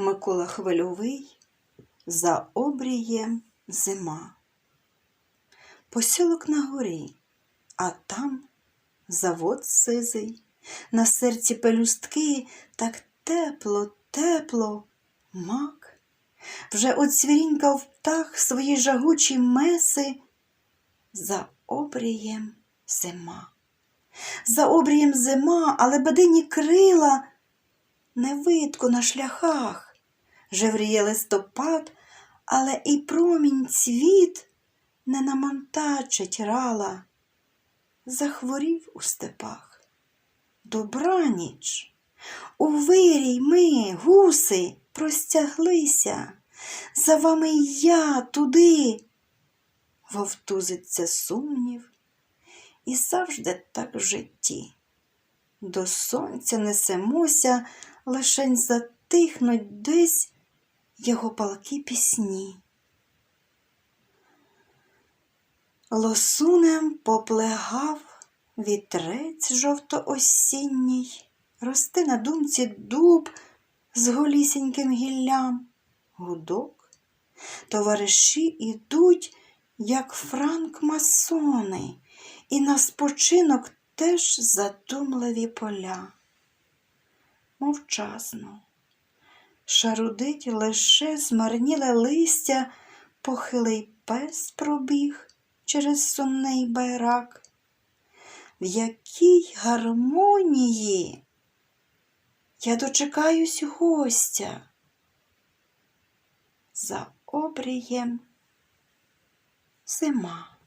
Микола Хвильовий, за обрієм зима. Посілок на горі, а там завод сизий, на серці пелюстки так тепло, тепло, мак. Вже оцвірінькав птах свої жагучі меси, за обрієм зима. За обрієм зима, але бадині крила не видко на шляхах. Жевріє листопад, але і промінь цвіт не намонтачить рала. Захворів у степах. Добраніч. У вирій ми, гуси, простяглися. За вами я туди. Вовтузиться сумнів, і завжди так в житті. До сонця несемося, лишень затихнуть десь його палки пісні. Лосунем поплегав вітрець жовто-осінній, росте на думці дуб з голісіньким гіллям, гудок. Товариші ідуть, як франк-масони, і на спочинок теж задумливі поля. Мовчазно. Шарудить лише змарніле листя, похилий пес пробіг через сумний байрак. В якій гармонії я дочекаюсь гостя за обрієм зима.